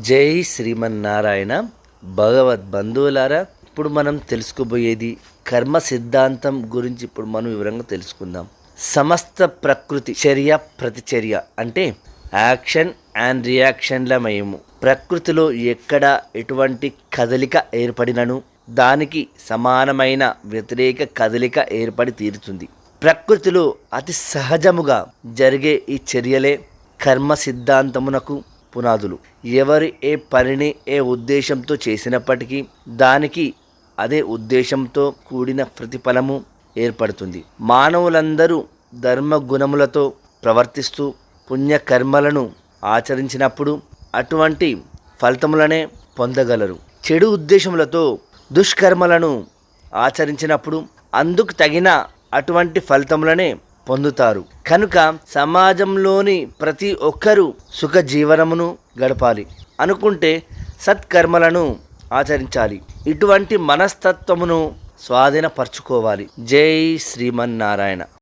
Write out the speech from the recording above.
జై శ్రీమన్నారాయణ. భగవద్ బంధువులారా ఇప్పుడు మనం తెలుసుకోబోయేది కర్మ సిద్ధాంతం గురించి ఇప్పుడు మనం వివరంగా తెలుసుకుందాం. సమస్త ప్రకృతి చర్య ప్రతిచర్య అంటే యాక్షన్ అండ్ రియాక్షన్ల మయము. ప్రకృతిలో ఎక్కడ ఎటువంటి కదలిక ఏర్పడినను దానికి సమానమైన వ్యతిరేక కదలిక ఏర్పడి తీరుతుంది. ప్రకృతిలో అతి సహజముగా జరిగే ఈ చర్యలే కర్మ సిద్ధాంతమునకు పునాదులు. ఎవరు ఏ పనిని ఏ ఉద్దేశంతో చేసినప్పటికీ దానికి అదే ఉద్దేశంతో కూడిన ప్రతిఫలము ఏర్పడుతుంది. మానవులందరూ ధర్మ గుణములతో ప్రవర్తిస్తూ పుణ్యకర్మలను ఆచరించినప్పుడు అటువంటి ఫలితములనే పొందగలరు. చెడు ఉద్దేశములతో దుష్కర్మలను ఆచరించినప్పుడు అందుకు తగిన అటువంటి ఫలితములనే పొందుతారు. కనుక సమాజంలోని ప్రతి ఒక్కరూ సుఖ జీవనమును గడపాలి. అనుకుంటే సత్కర్మలను ఆచరించాలి. ఇటువంటి మనస్తత్వమును స్వాధీనపరచుకోవాలి. జై శ్రీమన్నారాయణ.